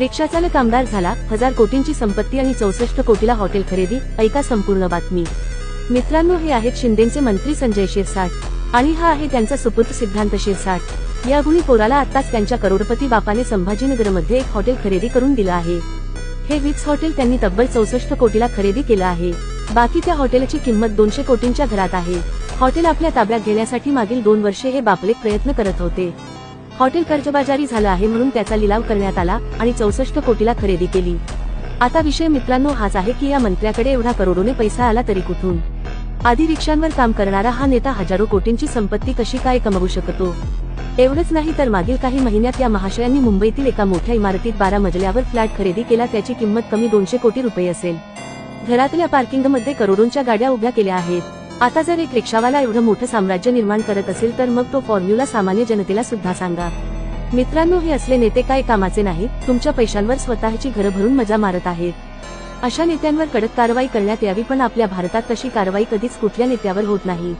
रिक्षाचालक आमदार झाला हजार कोटींची संपत्ती आणि चौसष्ट कोटीला हॉटेल खरेदी ऐका संपूर्ण बातमी. मित्रांनो हे आहेत शिंदेचे मंत्री संजय शिरसाट. आणि हा आहे त्यांचा सुपुत्र सिद्धांत शिरसाट. या गुणी पोराला आताच त्यांच्या करोडपती बापाने संभाजीनगरमध्ये एक हॉटेल खरेदी करून दिलं आहे. हे विक्स हॉटेल त्यांनी तब्बल चौसष्ट कोटीला खरेदी केलं आहे. बाकी त्या हॉटेलची किंमत दोनशे कोटींच्या घरात आहे. हॉटेल आपल्या ताब्यात घेण्यासाठी मागील दोन वर्षे हे बापले प्रयत्न करत होते. हॉटेल कर्जबाजारी झालं आहे म्हणून त्याचा लिलाव करण्यात आला आणि चौसष्ट कोटीला खरेदी केली. आता विषय मित्रांनो हाच आहे की या मंत्र्याकडे एवढा करोडोने पैसा आला तरी कुठून? आधी रिक्षांवर काम करणारा हा नेता हजारो कोटींची संपत्ती कशी काय कमवू शकतो? एवढंच नाही तर मागील काही महिन्यात या महाशयांनी मुंबईतील एका मोठ्या इमारतीत बारा मजल्यावर फ्लॅट खरेदी केला त्याची किंमत कमी दोनशे कोटी रुपये असेल. घरातल्या पार्किंगमध्ये करोडोंच्या गाड्या उभ्या केल्या आहेत. आता जर एक रिक्षावाला एवढं मोठं साम्राज्य निर्माण करत असेल तर मग तो फॉर्म्युला सामान्य जनतेला सुद्धा सांगा. मित्रांनो हे असले नेते काय कामाचे नाही तुमच्या पैशांवर स्वतःची घरं भरून मजा मारत आहेत. अशा नेत्यांवर कडक कारवाई करण्यात यावी पण आपल्या भारतात तशी कारवाई कधीच कुठल्या नेत्यावर होत नाही.